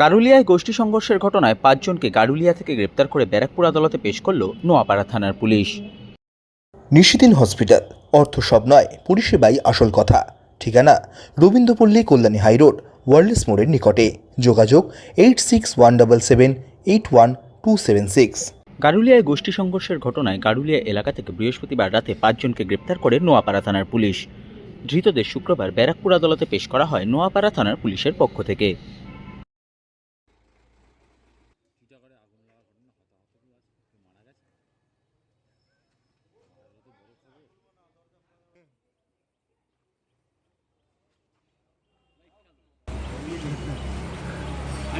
গারুলিয়ায় গোষ্ঠী সংঘর্ষের ঘটনায় পাঁচজনকে গারুলিয়া থেকে গ্রেপ্তার করে ব্যারাকপুর আদালতে পেশ করল নোয়াপাড়া থানার পুলিশ। নিশিদিন হসপিটাল অর্থ সব নয় পরিষেবাই আসল কথা। ঠিকানা রবীন্দ্রপল্লী কল্যাণী হাইরোড ওয়ার্ল্ডস মোড়ের নিকটে। যোগাযোগ eight six one double seven eight one two seven six. গারুলিয়ায় গোষ্ঠী সংঘর্ষের ঘটনায় গারুলিয়া এলাকা থেকে বৃহস্পতিবার রাতে পাঁচজনকে গ্রেপ্তার করে নোয়াপাড়া থানার পুলিশ। ধৃতদের শুক্রবার ব্যারাকপুর আদালতে পেশ করা হয় নোয়াপাড়া থানার পুলিশের পক্ষ থেকে।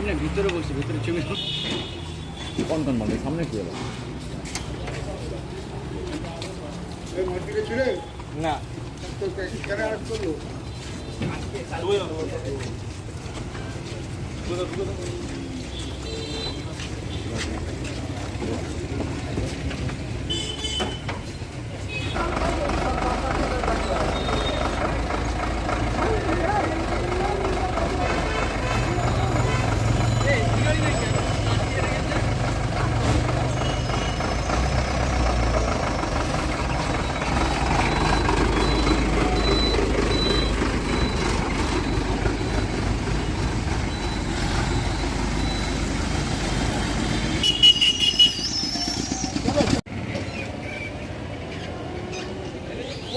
আমি না ভিতরে বসে ভিতরে ছবি কোন কোন মারবে সামনে কি হলো? না।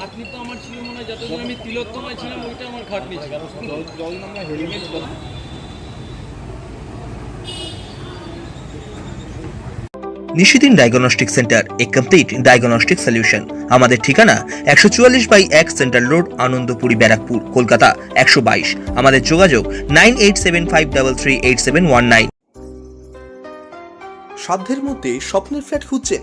খাটনি তো আমার ছিল মনে হয় যতদিন আমি তিলোত্তমায় ছিলাম ওইটা আমার খাটনি ছিল। যতদিন আমরা helmet Nishidin diagnostic centre a complete diagnostic solution আমাদের ঠিকানা একশো চুয়াল্লিশ বাই এক সেন্ট্রাল রোড আনন্দপুরি ব্যারাকপুর কলকাতা একশো বাইশ। আমাদের যোগাযোগ nine eight seven five double three eight seven one nine. সাধ্যের মধ্যে স্বপ্নের ফ্ল্যাট খুঁজছেন